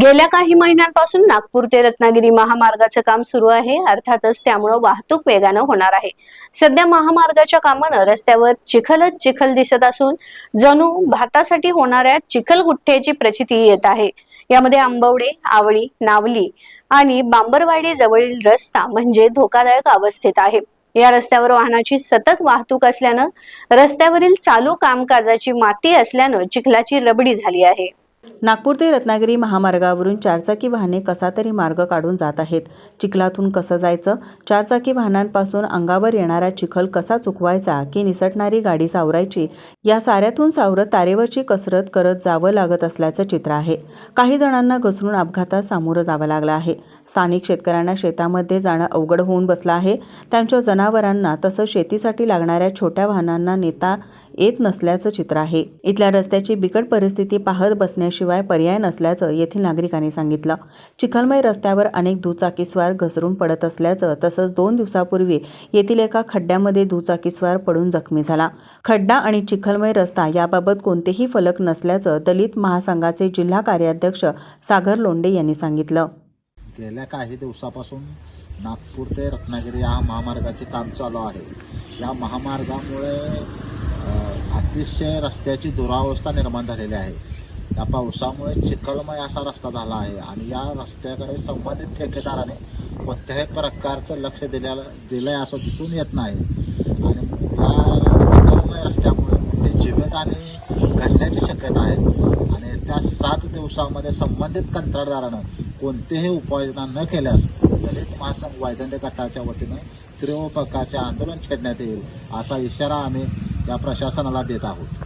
गेल्या काही महिन्यांपासून नागपूर ते रत्नागिरी महामार्गाचं काम सुरू आहे. अर्थातच त्यामुळं वाहतूक वेगानं होणार आहे. सध्या महामार्गाच्या कामानं रस्त्यावर चिखलच चिखल दिसत असून जणू भातासाठी होणाऱ्या चिखलगुठ्ठ्याची प्रचिती येत आहे. यामध्ये आंबवडे आवळी नावली आणि बांबरवाडी जवळील रस्ता म्हणजे धोकादायक अवस्थेत आहे. या रस्त्यावर वाहनाची सतत वाहतूक असल्यानं रस्त्यावरील चालू कामकाजाची माती असल्यानं चिखलाची रबडी झाली आहे. नागपूर ते रत्नागिरी महामार्गावरून चारचाकी वाहने कसा तरी मार्ग काढून जात आहेत. चिखलातून कसं जायचं? चारचाकी वाहनांपासून अंगावर येणारा चिखल कसा चुकवायचा की निसटणारी गाडी सावरायची? या साऱ्यातून सावरत तारेवरची कसरत करत जावं लागत असल्याचं चित्र आहे. काही जणांना घसरून अपघातात सामोरं जावं लागलं आहे. स्थानिक शेतकऱ्यांना शेतामध्ये जाणं अवघड होऊन बसलं आहे. त्यांच्या जनावरांना तसंच शेतीसाठी लागणाऱ्या छोट्या वाहनांना नेता येत नसल्याचं चित्र आहे. इथल्या रस्त्याची बिकट परिस्थिती पाहत शिवाय पर्याय नसल्याचं येथील नागरिकांनी सांगितलं. चिखलमय रस्त्यावर अनेक दुचाकीस्वार घसरून पडत असल्याचं तसंच दोन दिवसापूर्वी येथील एका खड्ड्यामध्ये दुचाकीस्वार पडून जखमी झाला. खड्डा आणि चिखलमय रस्ता याबाबत कोणतेही फलक नसल्याचं दलित महासंघाचे जिल्हा कार्याध्यक्ष सागर लोंडे यांनी सांगितलं. गेल्या काही दिवसापासून नागपूर ते रत्नागिरी या महामार्गाचे काम चालू आहे. या महामार्गामुळे अतिशय रस्त्याची दुरावस्था निर्माण झालेली आहे. या पावसामुळे चिखलमय असा रस्ता झाला आहे आणि या रस्त्याकडे संबंधित ठेकेदाराने कोणत्याही प्रकारचं लक्ष दिलेलं दिलं आहे असं दिसून येत नाही. आणि या चिखलमय रस्त्यामुळे मोठी जीवितहानी घडण्याची शक्यता आहे. आणि त्या सात दिवसामध्ये संबंधित कंत्राटदारानं कोणतेही उपाययोजना न केल्यास दलित महासंघ वैदंडे गटाच्या वतीनं तीव्र प्रकारचे आंदोलन छेडण्यात येईल असा इशारा आम्ही या प्रशासनाला देत आहोत.